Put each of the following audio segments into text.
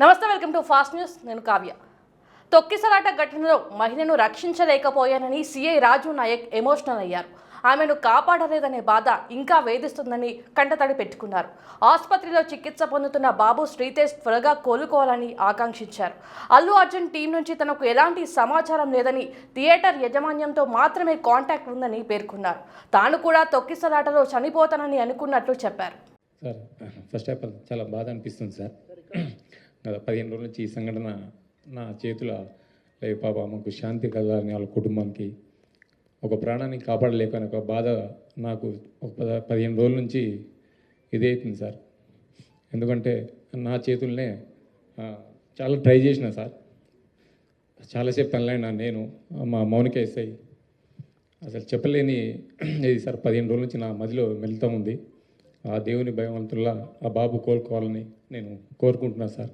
నమస్తే welcome to fast news. నేను కావ్య. తొక్కిసలాట ఘటనలో మహిళను రక్షించలేకపోయానని సీఐ రాజు నాయక్ ఎమోషనల్ అయ్యారు. ఆమెను కాపాడలేదనే బాధ ఇంకా వేధిస్తుందని కంటతడి పెట్టుకున్నారు. ఆసుపత్రిలో చికిత్స పొందుతున్న బాబు శ్రీతేజ్ త్వరగా కోలుకోవాలని ఆకాంక్షించారు. అల్లు అర్జున్ టీం నుంచి తనకు ఎలాంటి సమాచారం లేదని థియేటర్ యజమాన్యంతో మాత్రమే కాంటాక్ట్ ఉందని పేర్కొన్నారు. తాను కూడా తొక్కిసలాటలో చనిపోతానని అనుకున్నట్లు చెప్పారు. సార్ ఫస్ట్ ఆఫ్ ఆల్ చాలా బాధ అనిపిస్తుంది సార్. గత పదిహేను రోజుల నుంచి ఈ సంఘటన నా చేతుల లేదు పాప మాకు శాంతి కలగాలని వాళ్ళ కుటుంబానికి ఒక ప్రాణాన్ని కాపాడలేకని ఒక బాధ నాకు ఒక పద పదిహేను రోజుల నుంచి ఇదే అవుతుంది సార్. ఎందుకంటే నా చేతుల్నే చాలా ట్రై చేసిన సార్. చాలాసేపు తనలైనా నేను మా మౌనిక ఎస్ఐ. అసలు చెప్పలేని ఇది సార్ పదిహేను రోజుల నుంచి నా మదిలో మెలుతా ఉంది. ఆ దేవుని భయవంతుల్లా ఆ బాబు కోలుకోవాలని నేను కోరుకుంటున్నా సార్.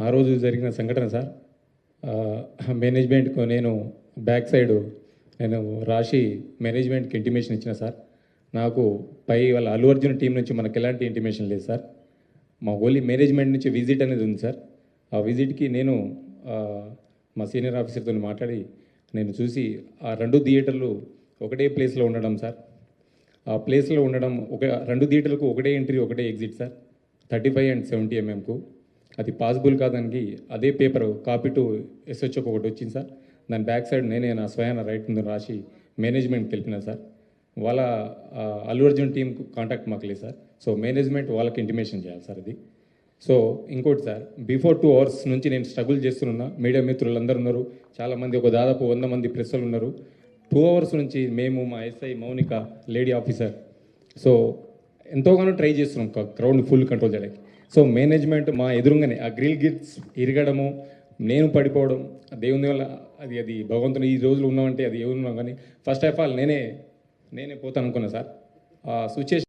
ఆ రోజు జరిగిన సంఘటన సార్. ఆ, మేనేజ్మెంట్కు నేను బ్యాక్ సైడ్ నేను రాసి మేనేజ్మెంట్కి ఇంటిమేషన్ ఇచ్చిన సార్. నాకు పై వాళ్ళ అల్లు అర్జున్ టీం నుంచి మనకు ఎలాంటి ఇంటిమేషన్ లేదు సార్. మా ఓన్లీ మేనేజ్మెంట్ నుంచి విజిట్ అనేది ఉంది సార్. ఆ విజిట్కి నేను మా సీనియర్ ఆఫీసర్తో మాట్లాడి నేను చూసి ఆ రెండు థియేటర్లు ఒకటే ప్లేస్లో ఉండడం సార్. ప్లేస్లో ఉండడం ఒక రెండు థియేటర్లకు ఒకటే ఎంట్రీ ఒకటే exit sir. Thirty five and seventy ఎంఎంకు. అది పాసిబుల్ కాదానికి అదే పేపర్ కాపీ టు ఎస్హెచ్ఓకి ఒకటి వచ్చింది సార్. దాని బ్యాక్ సైడ్ నేనే నా స్వయాన రైట్ ముందు రాసి మేనేజ్మెంట్కి తెలిపిన సార్. వాళ్ళ అల్లు అర్జున్ టీంకు కాంటాక్ట్ మాకు లేదు సార్. సో మేనేజ్మెంట్ వాళ్ళకి ఇంటిమేషన్ చేయాలి సార్ అది సో ఇంకోటి సార్ బిఫోర్ టూ అవర్స్ నుంచి నేను స్ట్రగుల్ చేస్తున్నా. మీడియా మిత్రులు అందరు ఉన్నారు చాలామంది ఒక దాదాపు వంద మంది ప్రెస్సులు ఉన్నారు. టూ అవర్స్ నుంచి మేము మా SI Mounika lady officer. So ఎంతోగానో try చేస్తున్నాం క్రౌడ్ ఫుల్ కంట్రోల్ చేయడానికి. సో మేనేజ్మెంట్ మా ఎదురుగానే ఆ గ్రిల్ గిట్స్ ఇరగడము నేను పడిపోవడం దేవుని వల్ల అది అది భగవంతుని ఈ రోజులు ఉన్నామంటే అది ఎవరు కానీ ఫస్ట్ ఆఫ్ ఆల్ నేనే నేనే పోతాను అనుకున్నా సార్. ఆ సిచ్యుయేషన్